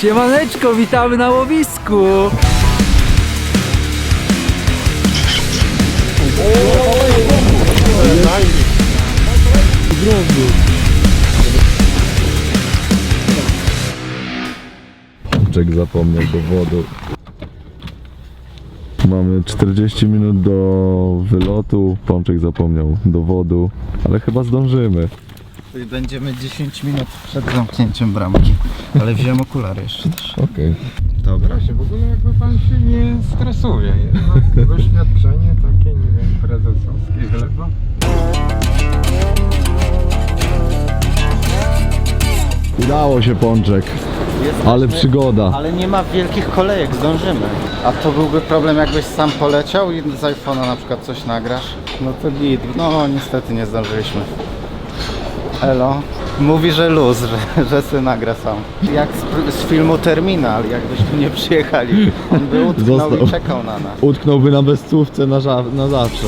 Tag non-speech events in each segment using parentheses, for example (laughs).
Siemaneczko, witamy na łowisku! Jack zapomniał dowodu. Mamy 40 minut do wylotu. Pączek zapomniał dowodu, ale chyba zdążymy. Będziemy 10 minut przed zamknięciem bramki. Ale wziąłem okulary jeszcze też. Okej. Dobra. się w ogóle jakby pan się nie stresuje. Jednak (laughs) doświadczenie takie, nie wiem, prezesowskie wlewa. Udało się Pączek, ale przygoda. Ale nie ma wielkich kolejek, zdążymy. A to byłby problem jakbyś sam poleciał i z iPhone'a na przykład coś nagrasz? No to git. No niestety nie zdążyliśmy. Elo. Mówi, że luz, że, że sy nagra sam. Jak z, z filmu Terminal, jakbyśmy nie przyjechali. On by utknął Został. i czekał na nas. Utknąłby na bezcówce na, ża- na zawsze.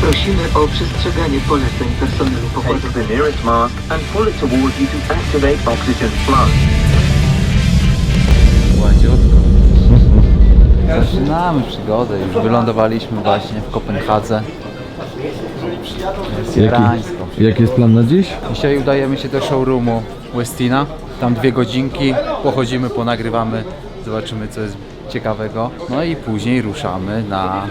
Prosimy o przestrzeganie poleceń personelu pokładowego. the nearest mast and pull it towards you to activate oxygen flow. Zaczynamy przygodę, już wylądowaliśmy właśnie w Kopenhadze. Jest irańsko. Jaki jest plan na dziś? Dzisiaj udajemy się do showroomu Westina. Tam dwie godzinki, pochodzimy, ponagrywamy, zobaczymy co jest ciekawego. No i później ruszamy na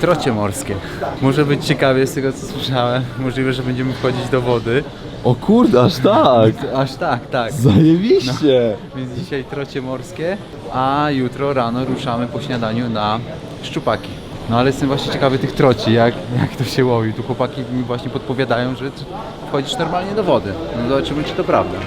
trocie morskie. Może być ciekawie z tego co słyszałem. Możliwe, że będziemy wchodzić do wody. O kurde, aż tak! Aż tak, tak. Zajebiście! Więc dzisiaj trocie morskie, a jutro rano ruszamy po śniadaniu na szczupaki. No ale jestem właśnie ciekawy tych troci, jak, jak to się łowi. Tu chłopaki mi właśnie podpowiadają, że wchodzisz normalnie do wody. No zobaczymy, czy to prawda.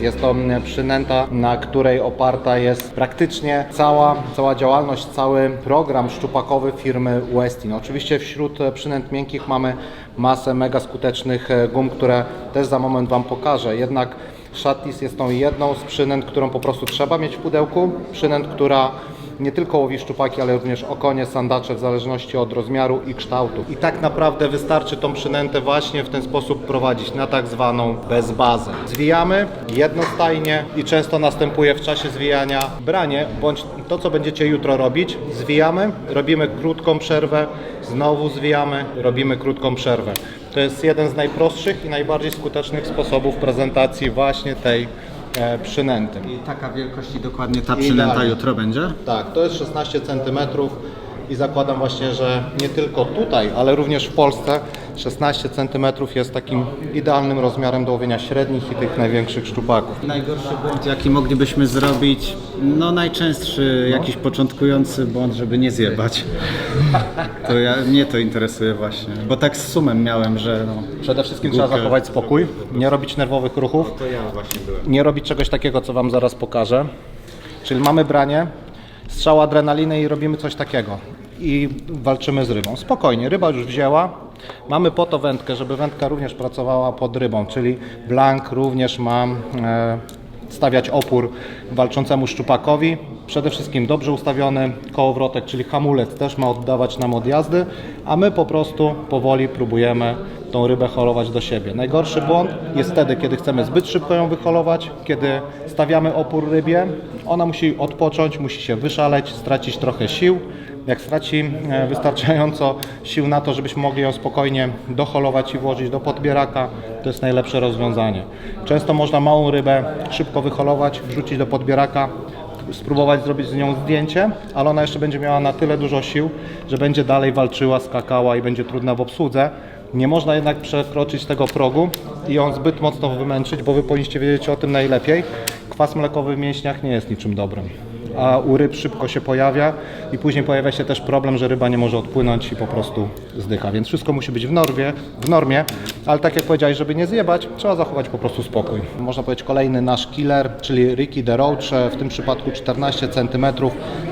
Jest to przynęta, na której oparta jest praktycznie cała, cała działalność, cały program szczupakowy firmy Westin. Oczywiście wśród przynęt miękkich mamy masę mega skutecznych e, gum, które też za moment Wam pokażę. Jednak Shattis jest tą jedną z przynęt, którą po prostu trzeba mieć w pudełku. Przynęt, która nie tylko łowi szczupaki, ale również okonie, sandacze w zależności od rozmiaru i kształtu. I tak naprawdę wystarczy tą przynętę właśnie w ten sposób prowadzić na tak zwaną bezbazę. Zwijamy jednostajnie i często następuje w czasie zwijania branie, bądź to co będziecie jutro robić. Zwijamy, robimy krótką przerwę, znowu zwijamy, robimy krótką przerwę. To jest jeden z najprostszych i najbardziej skutecznych sposobów prezentacji właśnie tej e, przynęty. I taka wielkość i dokładnie ta przynęta jutro będzie? Tak, to jest 16 cm i zakładam właśnie, że nie tylko tutaj, ale również w Polsce 16 cm jest takim idealnym rozmiarem do łowienia średnich i tych największych szczupaków. Najgorszy błąd, jaki moglibyśmy zrobić, no najczęstszy jakiś początkujący błąd, żeby nie zjebać. (laughs) To ja, mnie to interesuje właśnie, bo tak z sumem miałem, że no, Przede wszystkim trzeba zachować spokój, nie robić nerwowych ruchów, nie robić czegoś takiego, co Wam zaraz pokażę. Czyli mamy branie, strzał adrenaliny i robimy coś takiego. I walczymy z rybą. Spokojnie, ryba już wzięła. Mamy po to wędkę, żeby wędka również pracowała pod rybą, czyli blank również ma e, stawiać opór walczącemu szczupakowi. Przede wszystkim dobrze ustawiony kołowrotek, czyli hamulec też ma oddawać nam od jazdy, a my po prostu powoli próbujemy tą rybę holować do siebie. Najgorszy błąd jest wtedy, kiedy chcemy zbyt szybko ją wyholować, kiedy stawiamy opór rybie, ona musi odpocząć, musi się wyszaleć, stracić trochę sił. Jak straci e, wystarczająco sił na to, żebyśmy mogli ją spokojnie doholować i włożyć do podbieraka, to jest najlepsze rozwiązanie. Często można małą rybę szybko wyholować, wrzucić do podbieraka, spróbować zrobić z nią zdjęcie, ale ona jeszcze będzie miała na tyle dużo sił, że będzie dalej walczyła, skakała i będzie trudna w obsłudze. Nie można jednak przekroczyć tego progu i ją zbyt mocno wymęczyć, bo Wy powinniście wiedzieć o tym najlepiej. Kwas mlekowy w mięśniach nie jest niczym dobrym. A u ryb szybko się pojawia i później pojawia się też problem, że ryba nie może odpłynąć i po prostu zdycha. Więc wszystko musi być w normie, w normie ale tak jak powiedziałeś, żeby nie zjebać, trzeba zachować po prostu spokój. Można powiedzieć kolejny nasz killer, czyli Ricky the Roach, w tym przypadku 14 cm,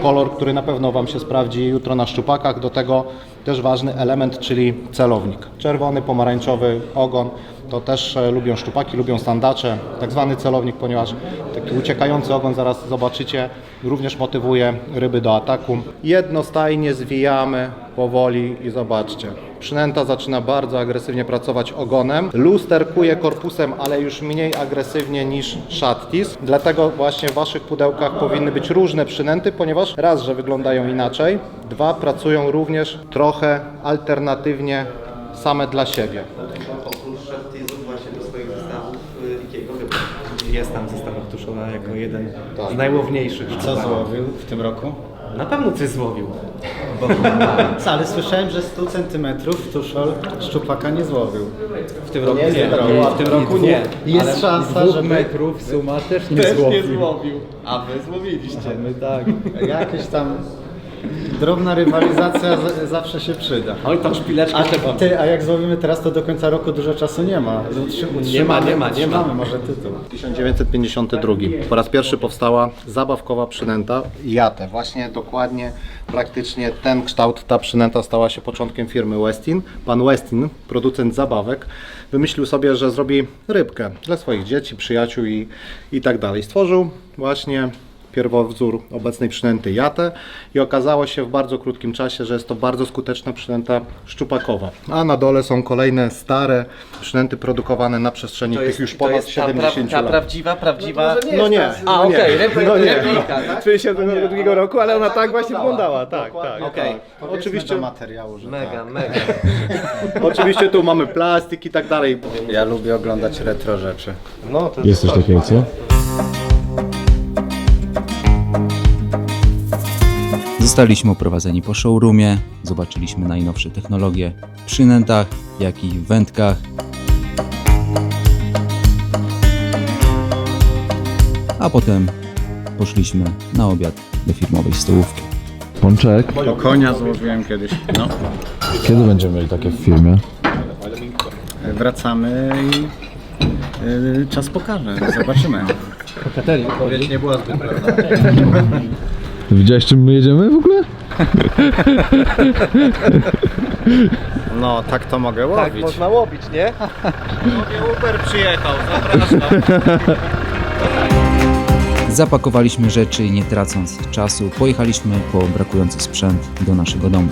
kolor, który na pewno Wam się sprawdzi jutro na szczupakach. Do tego też ważny element, czyli celownik. Czerwony, pomarańczowy ogon. To też e, lubią szczupaki, lubią sandacze, tak zwany celownik, ponieważ taki uciekający ogon, zaraz zobaczycie, również motywuje ryby do ataku. Jednostajnie zwijamy powoli i zobaczcie. Przynęta zaczyna bardzo agresywnie pracować ogonem. Lusterkuje korpusem, ale już mniej agresywnie niż szattis. Dlatego właśnie w Waszych pudełkach powinny być różne przynęty, ponieważ raz, że wyglądają inaczej, dwa, pracują również trochę alternatywnie same dla siebie. Oprócz szartyzów właśnie do swoich zestawów y, Ikiego chyba. Jest tam zestawach Tuszola jako jeden z najłowniejszych. Co złowił w tym roku? Na pewno coś złowił. (laughs) Co, ale słyszałem, że 100 cm tuszol szczupaka nie złowił. W tym roku nie. W tym roku nie. Jest szansa, żeby metrów suma też nie Też nie złowił. A wy złowiliście. My tak. (laughs) jakaś tam drobna rywalizacja z, zawsze się przyda. Oj, tą szpileczkę A, trzeba. ty, a jak złowimy teraz, to do końca roku dużo czasu nie ma. Utrzy- Nie ma, nie ma, nie ma. utrzymamy może tytuł. 1952. Po raz pierwszy powstała zabawkowa przynęta Jate. Właśnie dokładnie praktycznie ten kształt, ta przynęta stała się początkiem firmy Westin. Pan Westin, producent zabawek, wymyślił sobie, że zrobi rybkę dla swoich dzieci, przyjaciół i, i tak dalej. Stworzył właśnie pierwowzór obecnej przynęty Jate i okazało się w bardzo krótkim czasie, że jest to bardzo skuteczna przynęta szczupakowa. A na dole są kolejne stare przynęty produkowane na przestrzeni tych już ponad 70 lat. prawdziwa, prawdziwa. No nie. A, no nie. okej, repli- no nie. replika, tak? 62 roku, ale ona tak właśnie wyglądała, tak, tak. Okej. Oczywiście do materiału, że Mega, tak. mega. (laughs) Oczywiście tu mamy plastik i tak dalej. Ja lubię oglądać retro rzeczy. No, to Jest coś takiego, co? Zostaliśmy oprowadzeni po showroomie, zobaczyliśmy najnowsze technologie w przynętach, jak i w wędkach. A potem poszliśmy na obiad do firmowej stołówki. Pączek. O konia złowiłem kiedyś. No. Kiedy będziemy mieli takie w filmie? Wracamy i y, czas pokaże. Zobaczymy. Odpowiedź nie była zbyt prawda. (laughs) Widziałeś czym my jedziemy w ogóle? No, tak to mogę tak łowić. można łowić, nie? Uber przyjechał, zapraszam. (laughs) Zapakowaliśmy rzeczy i nie tracąc czasu, pojechaliśmy po brakujący sprzęt do naszego domu.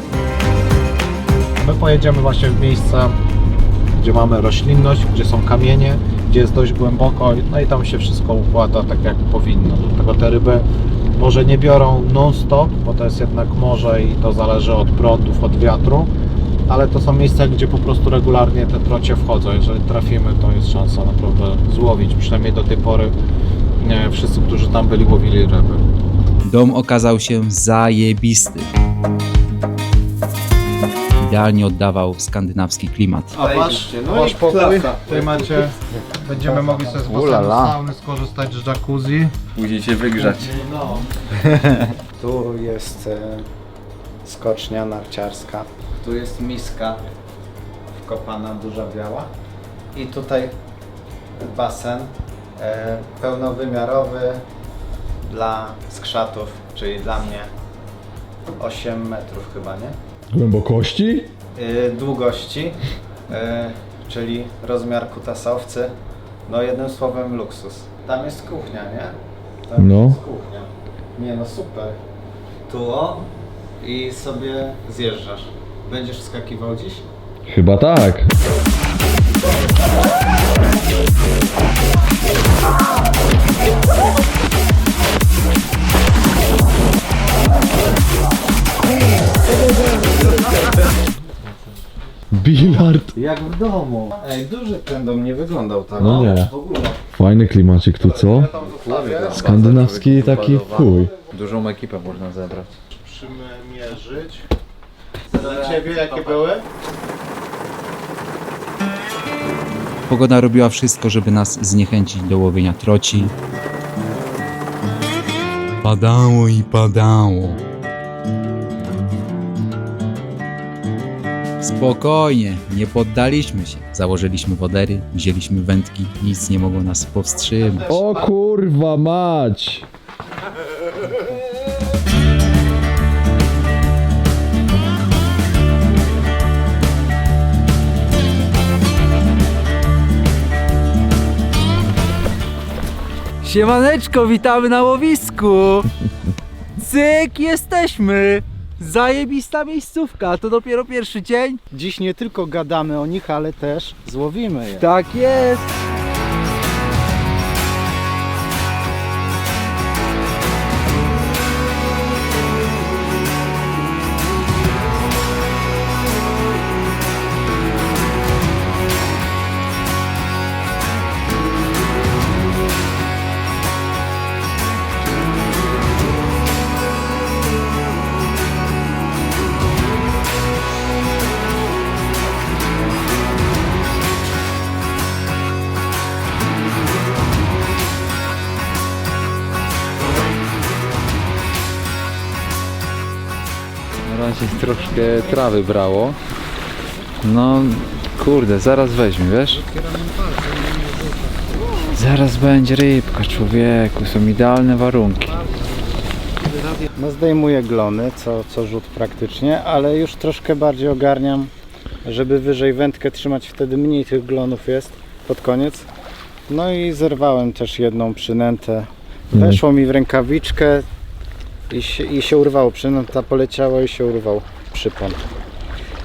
My pojedziemy właśnie w miejsca, gdzie mamy roślinność, gdzie są kamienie, gdzie jest dość głęboko, no i tam się wszystko układa tak jak powinno. Dlatego te ryby może nie biorą non-stop, bo to jest jednak morze i to zależy od prądów, od wiatru, ale to są miejsca, gdzie po prostu regularnie te trocie wchodzą. Jeżeli trafimy, to jest szansa naprawdę złowić. Przynajmniej do tej pory nie, wszyscy, którzy tam byli, łowili ryby. Dom okazał się zajebisty. Idealnie oddawał skandynawski klimat. A wasz, wasz pokój, tutaj macie, będziemy mogli sobie z basenu sauny skorzystać z jacuzzi. Później się wygrzać. (laughs) Tu jest e, skocznia narciarska. Tu jest miska wkopana duża biała. I tutaj basen e, pełnowymiarowy dla skrzatów, czyli dla mnie 8 metrów chyba, nie? Głębokości? E, długości, e, czyli rozmiar kutasowcy. No jednym słowem luksus. Tam jest kuchnia, nie? Tam No. jest kuchnia. Nie no super. Tu o i sobie zjeżdżasz. Będziesz wskakiwał dziś? Chyba tak. Jak w domu. Ej, duży ten dom nie wyglądał tak. No nie. Fajny klimacik tu, co? Skandynawski taki chuj. Dużą ekipę można zebrać. Przymierzyć. Dla Ciebie jakie były? Pogoda robiła wszystko, żeby nas zniechęcić do łowienia troci. Padało i padało. Spokojnie, nie poddaliśmy się. Założyliśmy wodery, wzięliśmy wędki, nic nie mogło nas powstrzymać. O kurwa mać! Siemaneczko, witamy na łowisku! (laughs) Cyk, jesteśmy! Zajebista miejscówka, to dopiero pierwszy dzień. Dziś nie tylko gadamy o nich, ale też złowimy je. Tak jest! Troszkę trawy brało. No, kurde, zaraz weźmie, wiesz? Zaraz będzie rybka, człowieku, są idealne warunki. No zdejmuję glony, co, co rzut praktycznie, ale już troszkę bardziej ogarniam, żeby wyżej wędkę trzymać, wtedy mniej tych glonów jest pod koniec. No i zerwałem też jedną przynętę. Weszło mi w rękawiczkę i się, i się urwało. Przynęta poleciała i się urwał przypon.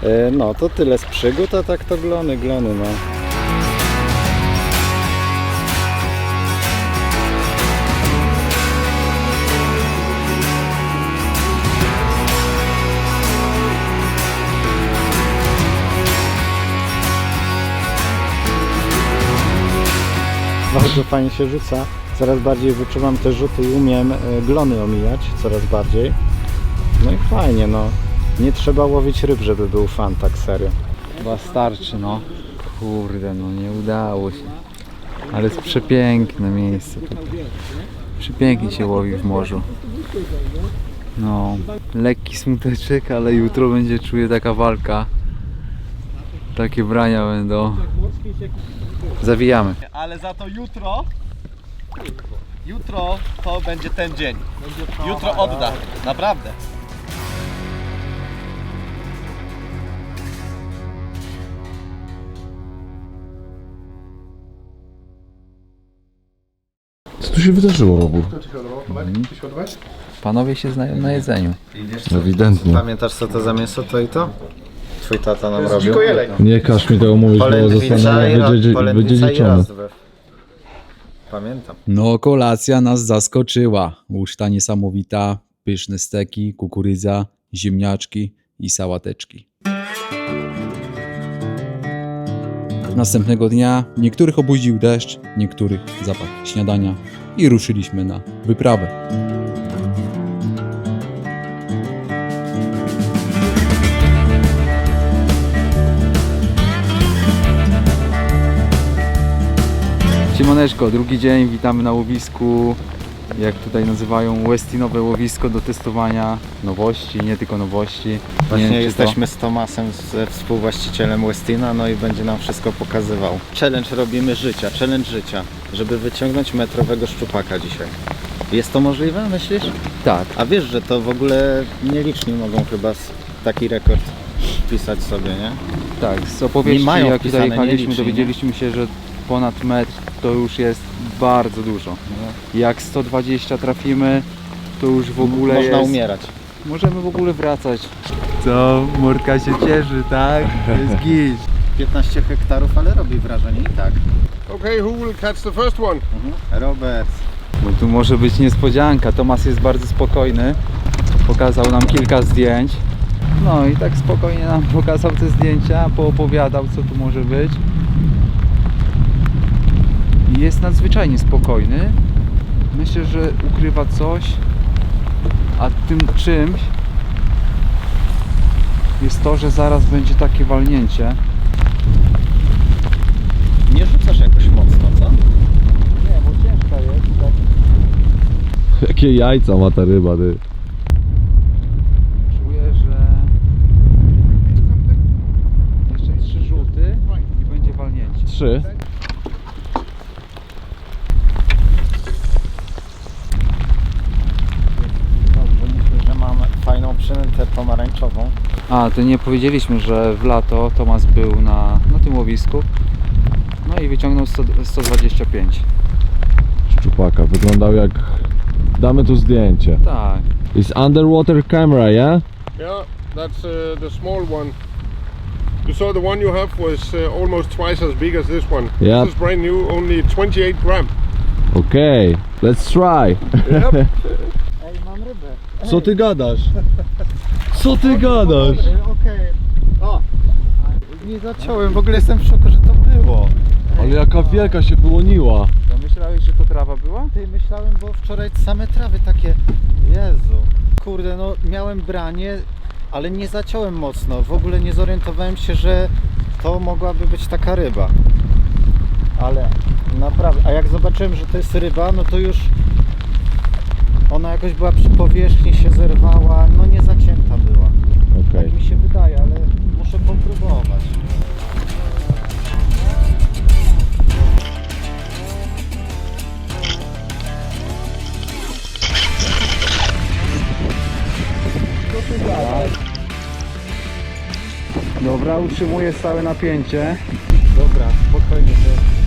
E, No to tyle z przygód, a tak to glony, glony no. Bardzo fajnie się rzuca. Coraz bardziej wyczuwam te rzuty i umiem e, glony omijać coraz bardziej. No i fajnie, no. Nie trzeba łowić ryb, żeby był fan, tak serio. Chyba starczy, no. Kurde, no nie udało się. Ale jest przepiękne miejsce tutaj. Przepięknie się łowi w morzu. No, lekki smuteczek, ale jutro będzie czuję taka walka. Takie brania będą. Zawijamy. Ale za to jutro, jutro to będzie ten dzień. Jutro odda, naprawdę. Co tu się wydarzyło, Robur? Panowie się znają na jedzeniu. Ewidentnie. Pamiętasz co to za mięso to i to? Twój tata nam robił. Nie każ mi tego mówić, bo Polędwica zostanę i, ro- wydzie- polędwica i wydziedziczony. rozdrow. Pamiętam. No, kolacja nas zaskoczyła. Uczta niesamowita, pyszne steki, kukurydza, ziemniaczki i sałateczki. Następnego dnia niektórych obudził deszcz, niektórych zapach śniadania i ruszyliśmy na wyprawę. Siemaneczko, drugi dzień, witamy na łowisku. Jak tutaj nazywają, Westinowe łowisko do testowania nowości, nie tylko nowości. Nie Właśnie wiem, jesteśmy z Tomasem, ze współwłaścicielem Westina, no i będzie nam wszystko pokazywał. Challenge robimy życia, challenge życia, żeby wyciągnąć metrowego szczupaka dzisiaj. Jest to możliwe, myślisz? To... Tak, A wiesz, że to w ogóle nieliczni mogą chyba taki rekord wpisać sobie, nie? tak. Z opowieści, Nie mają jak tutaj jechaliśmy, dowiedzieliśmy się, że ponad metr to już jest bardzo dużo. Jak 120 trafimy, to już w ogóle Można jest... umierać. Możemy w ogóle wracać. Co? Mordka się cieszy, tak? Jest git. 15 hektarów, ale robi wrażenie i tak. Okay, who will catch the first one? Robert, Bo tu może być niespodzianka. Tomas jest bardzo spokojny. Pokazał nam kilka zdjęć. No i tak spokojnie nam (laughs) pokazał te zdjęcia, poopowiadał co tu może być. I Jest nadzwyczajnie spokojny. Myślę, że ukrywa coś, a tym czymś jest to, że zaraz będzie takie walnięcie. nie rzucasz jakoś mocno, co? Nie, bo ciężka jest. Tak. Jakie jajca ma ta ryba, ty. Czuję, że jeszcze trzy rzuty i będzie walnięcie. Trzy. Dobrze, myślę, że mam fajną przynętę pomarańczową. A, to nie powiedzieliśmy, że w lato Tomas był na, na tym łowisku. No i wyciągnął 100, 125. Szczupak. chłopaka. Wyglądał jak... Damy tu zdjęcie. Tak. It's underwater camera, yeah? Yeah, that's uh, the small one. You saw the one you have was uh, almost twice as big as this one. Yep. This is brand new, only 28 gram. Okej, let's try. (laughs) Ej, mam rybę. Co ty gadasz? (laughs) Co ty gadasz? Okej. O! Nie zaciąłem, w ogóle jestem w szoku, że to było. Ale jaka wielka się wyłoniła. To myślałeś, że to trawa była? Ty myślałem, bo wczoraj same trawy takie. Jezu. Kurde, no miałem branie, ale nie zaciąłem mocno. W ogóle nie zorientowałem się, że to mogłaby być taka ryba. Ale naprawdę, a jak zobaczyłem, że to jest ryba, no to już ona jakoś była przy powierzchni, się zerwała, no nie zacięta była. Okej. Tak mi się wydaje, ale muszę popróbować. Dobra, utrzymuję stałe napięcie. Dobra, spokojnie. To...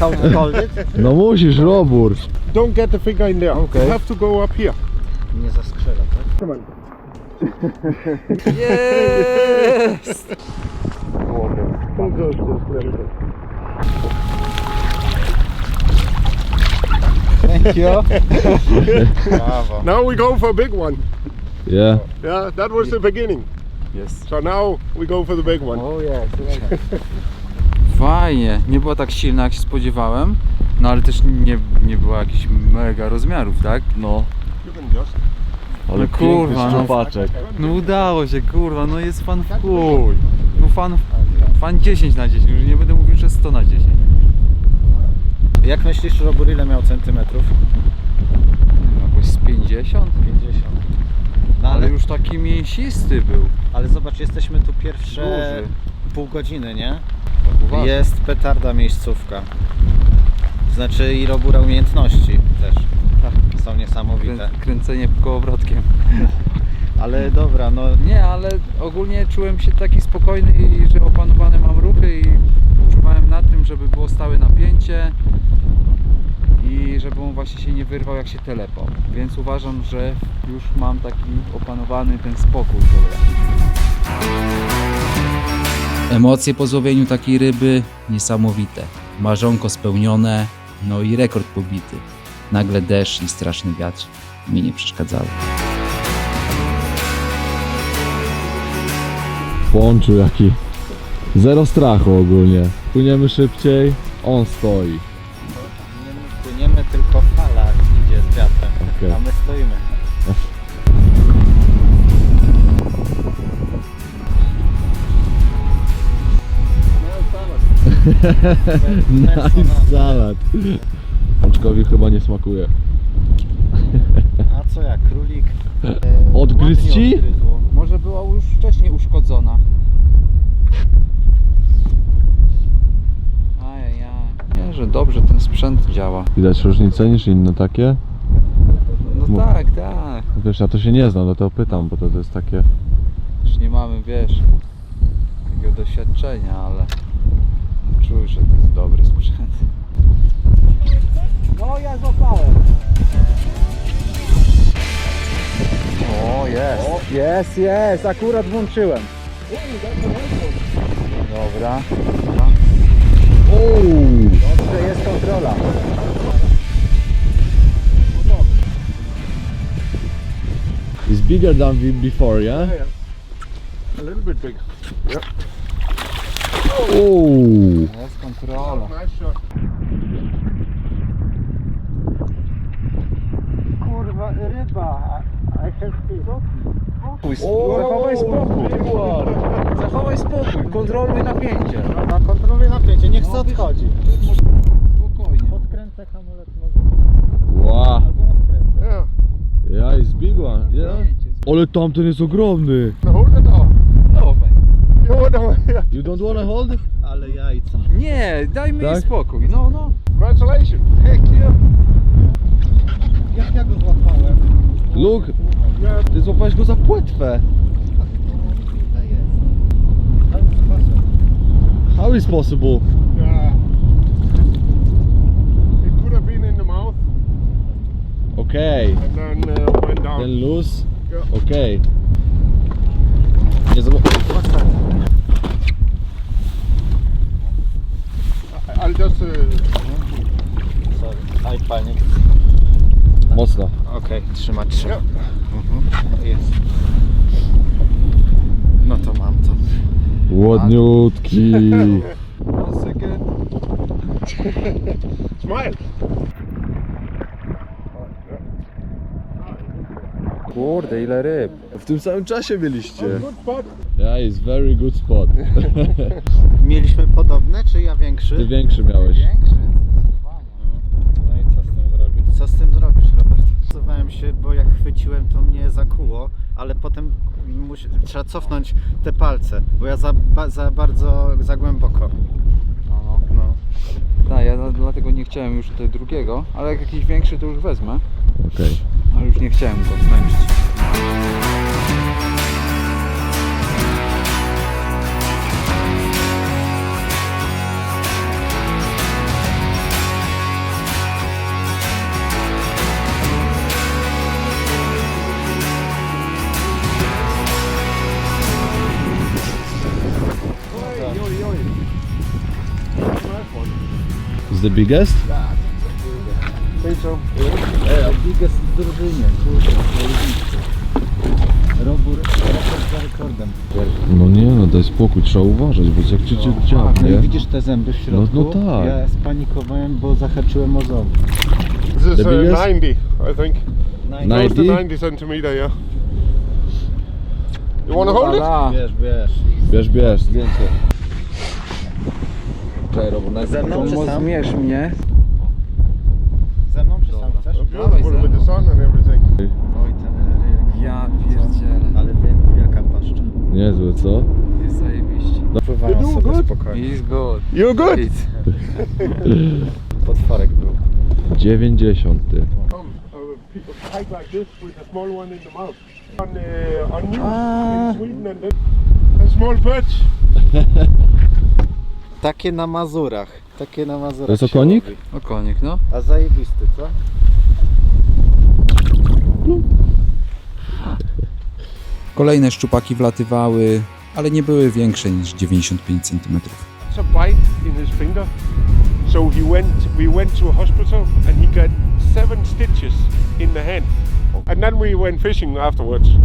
How to hold it? No musisz, Robur. Don't get the finger in there. Okay. You have to go up here. Nie zaskrzela, tak? Come on. (laughs) Jest! Don't go, just let it go. Thank you. Now we go for a big one. Yeah. Yeah, that was the beginning. Jest. So now we go for the big one. Oh yes. Fajnie. Nie była tak silna jak się spodziewałem. No ale też nie, nie była jakichś mega rozmiarów, tak? No. Ale No kurwa, no. szczupaczek. No udało się, kurwa, no jest fan w chuj. No fan, fan 10 na 10, już nie będę mówił, że 100 na 10. Jak myślisz, Robur, ile miał centymetrów? No, Jakoś z 50? 50. No Ale ale, już taki mięsisty był. ale zobacz, jesteśmy tu pierwsze Duży. pół godziny, nie? Tak uważam. Jest petarda miejscówka. Znaczy i Robura umiejętności też. Są niesamowite. Krę, kręcenie kołowrotkiem. (laughs) Ale dobra, no Nie, ale ogólnie czułem się taki spokojny i że opanowane mam ruchy i czuwałem nad tym, żeby było stałe napięcie i żeby on właśnie się nie wyrwał jak się telepał. Więc uważam, że już mam taki opanowany ten spokój ogóle. Emocje po złowieniu takiej ryby niesamowite. Marzonko spełnione, no i rekord pobity. Nagle deszcz i straszny wiatr mi nie przeszkadzały. Pączu jaki. Zero strachu ogólnie. Płyniemy szybciej, on stoi. nie płyniemy, tylko fala idzie z wiatrem. Okej. A my stoimy. (laughs) Nice salad. Pączkowi chyba nie smakuje. A co jak, królik? e, (laughs) Odgryzł ładnie ci? odgryzło. Może była już wcześniej uszkodzona. Ajajaj. Nie, że dobrze ten sprzęt działa. Widać różnicę niż inne takie? No Mów. tak, tak. Wiesz, ja to się nie znam, dlatego pytam, bo to, to jest takie... Już nie mamy, wiesz, takiego doświadczenia, ale czuję, że to jest dobry sprzęt. No ja złapałem. O, jest. Jest, jest, akurat włączyłem. Dobra. Dobrze, jest kontrola. It's bigger than before, yeah? A little bit bigger. Oh. Jest kontrola. Kurwa, ryba. Have fish. Zachowaj spokój. Zachowaj spokój, kontroluj napięcie. Na kontroluję napięcie, nie chcę odchodzić. Spokojnie. Podkręcę hamulec może. Wow. Albo odkręcę. Yeah, it's big one, yeah? Ale tamten jest ogromny. Kurde, You don't wanna hold? Ale jajca. Nie, daj mi Tak? spokój. No, no. congratulations. Thank you. Jak ja go złapałem? Luke, ty złapałeś go za płetwę. How is possible? Yeah. It could have been in the mouth Okay, and then uh, went down. then loose. Yeah. Okay. Trzymać się. yeah. Jest. No to mam to. Ładniutki. (laughs) (laughs) Smile. Kurde, ile ryb. W tym samym czasie byliście. Good spot. Yeah, it's very good spot. (laughs) Mieliśmy podobne, czy ja większy? Ty większy miałeś. Większy, zdecydowanie. No i co z tym zrobić? Co z tym zrobisz, Robert? Się, bo jak chwyciłem, to mnie zakuło, ale potem musi, trzeba cofnąć te palce, bo ja za, ba, za bardzo, za głęboko. No, no. No. Tak, ja dla- dlatego nie chciałem już tego drugiego, ale jak jakiś większy to już wezmę. Okej. Ale już nie chciałem go zmęczyć. The biggest? Biggest w drużynie, Robór, za rekordem. No nie no, daj spokój, trzeba uważać, bo jak ci cię No i dziabnie. widzisz te zęby w środku? No- no tak. Ja spanikowałem, bo zahaczyłem o ząb. This is The uh, biggest? 90, I think. Close to 90? 90 centimeter, yeah. You want to hold it? Wiesz, wiesz. Bierz, bierz, zdjęcie. Najpierw Ze mną czy sam? zmierz mnie. Ze mną czy sam chcesz? Beautiful with the sun and everything. Oj, ten ryjek. Ja pierdzielę. Ale wie- wielka paszcza. Niezłe, co? Jest zajebiście. Pływają You do sobie good. spokojnie. He's good. You're good. It's- (laughs) Potworek był. 90. Come, people hike like this with a small one in the mouth. On, uh, on news Ah. in Sweden and then a small perch. (laughs) Takie na Mazurach. Takie na Mazurach To jest się okonik? łowi. No. A zajebisty, co? Kolejne szczupaki wlatywały, ale nie były większe niż 95 cm. It's a bite in his finger. So he went. We went to a hospital and he got seven stitches in the hand. And then we went fishing afterwards. (laughs)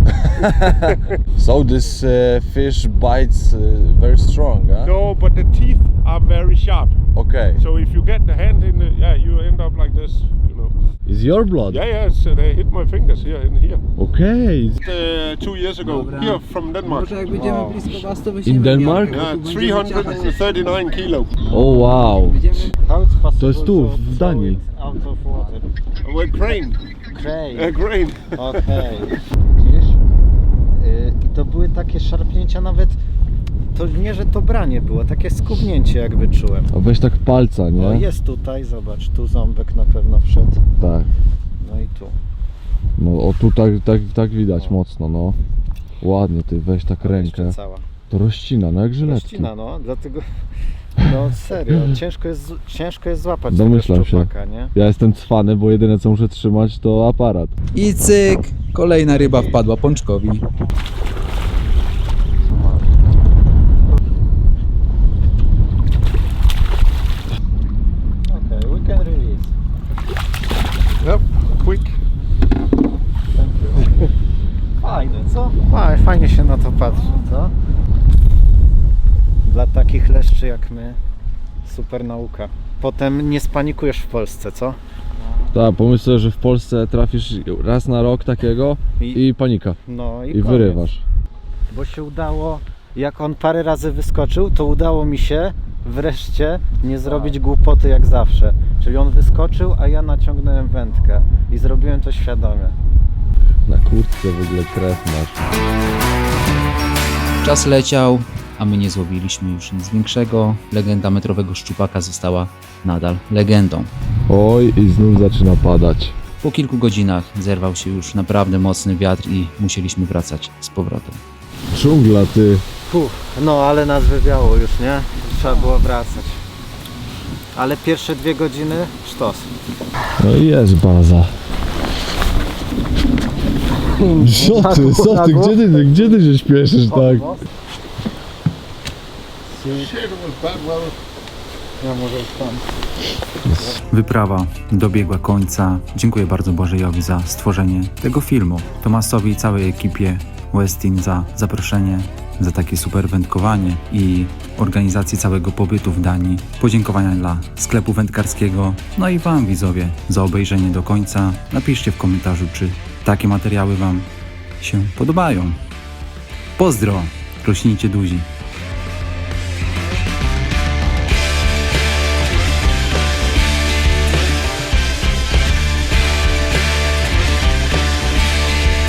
So this uh, fish bites uh, very strong, huh? no, but the teeth are very sharp. Okay. So if you get the hand in the, yeah, you end up like this, you know. Is your blood? Yeah, yeah, so they hit my fingers here in here. Okay. Uh, two years ago, here from Denmark. Może jak będziemy blisko was, to weźmiemy In Denmark? Yeah, bo tu będziemy ciachać. 339 kilo. Oh wow. Będziemy... How it's possible To jest tu, w Danii. Out of water. With crane, Crane. a crane. Okej. Widzisz? Y, I to były takie szarpnięcia nawet, to nie, że to branie było, takie skubnięcie jakby czułem. A weź tak palca, nie? O, jest tutaj, zobacz, tu ząbek na pewno wszedł. Tak. No i tu. No o tu tak, tak, tak widać mocno, no. Ładnie ty, weź tak rękę. jeszcze cała. To rozcina, no jak żyletki. Rościna, no, dlatego... No serio, ciężko jest, ciężko jest złapać Domyślam tego się. nie? Ja jestem cwany, bo jedyne co muszę trzymać to aparat. I cyk! Kolejna ryba wpadła pączkowi. Okej, we can release. Yep, quick. (laughs) Fajne, co? Faj- Fajnie się na to patrzy, co? Dla takich leszczy jak my, super nauka. Potem nie spanikujesz w Polsce, co? Tak, pomyśl sobie, że w Polsce trafisz raz na rok takiego I- i, panika. No i, I koniec. wyrywasz. Bo się udało, jak on parę razy wyskoczył, to udało mi się wreszcie nie zrobić głupoty jak zawsze. Czyli on wyskoczył, a ja naciągnąłem wędkę i zrobiłem to świadomie. Na kurtce w ogóle krew masz. Czas leciał, a my nie złowiliśmy już nic większego. Legenda metrowego szczupaka została nadal legendą. Oj, i znów zaczyna padać. Po kilku godzinach zerwał się już naprawdę mocny wiatr i musieliśmy wracać z powrotem. Dżungla, ty. Puh, no ale nas wywiało już, nie? Trzeba było wracać. Ale pierwsze dwie godziny sztos. No i jest baza. (laughs) Co ty, co ty, gdzie ty, gdzie ty się śpieszysz tak? Ja może tam. Wyprawa dobiegła końca. Dziękuję bardzo Bożejowi za stworzenie tego filmu. Tomasowi i całej ekipie Westin za zaproszenie, za takie super wędkowanie i organizację całego pobytu w Danii. Podziękowania dla sklepu wędkarskiego, no i Wam widzowie za obejrzenie do końca. Napiszcie w komentarzu, czy takie materiały Wam się podobają. Pozdro! Rośnijcie duzi.